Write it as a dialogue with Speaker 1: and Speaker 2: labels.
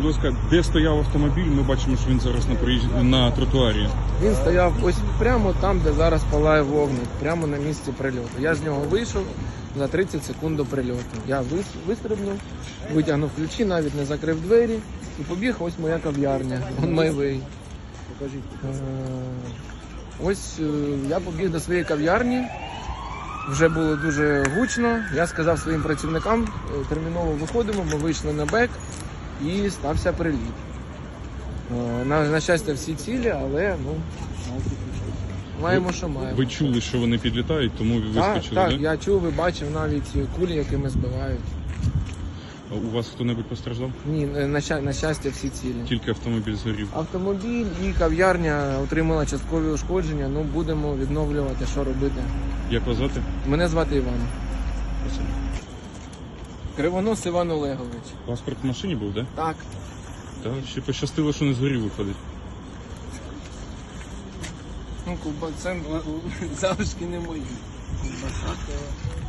Speaker 1: Будь ласка, де стояв автомобіль? Ми бачимо, що він зараз на проїзді на тротуарі.
Speaker 2: Він стояв ось прямо там, де зараз палає вогник, прямо на місці прильоту. Я з нього вийшов за 30 секунд до прильоту. Я вистрибнув, витягнув ключі, навіть не закрив двері і побіг. Ось моя кав'ярня.
Speaker 3: Покажіть.
Speaker 2: Ось е, я побіг до своєї кав'ярні. Вже було дуже гучно. Я сказав своїм працівникам, е, терміново виходимо, ми вийшли на бек і стався приліт. Е, На, на щастя, всі цілі, але ну, маємо, що маємо.
Speaker 1: Ви чули, що вони підлітають, тому ви
Speaker 2: Так,
Speaker 1: вискочили,
Speaker 2: так,
Speaker 1: да?
Speaker 2: я чув і бачив навіть кулі, якими збивають.
Speaker 1: А У вас хто-небудь постраждав?
Speaker 2: Ні, е, на, ща- на щастя, всі цілі.
Speaker 1: Тільки автомобіль згорів.
Speaker 2: Автомобіль і кав'ярня отримала часткові ушкодження. Ну будемо відновлювати, що робити.
Speaker 1: Як вас звати?
Speaker 2: Мене звати Іван.
Speaker 1: Спасибо.
Speaker 2: Кривонос Іван Олегович.
Speaker 1: Паспорт в машині був, да?
Speaker 2: Так.
Speaker 1: Так, ще пощастило, що не згорів виходить.
Speaker 2: Ну, Куба, завжди не мої. Ковбаса, то-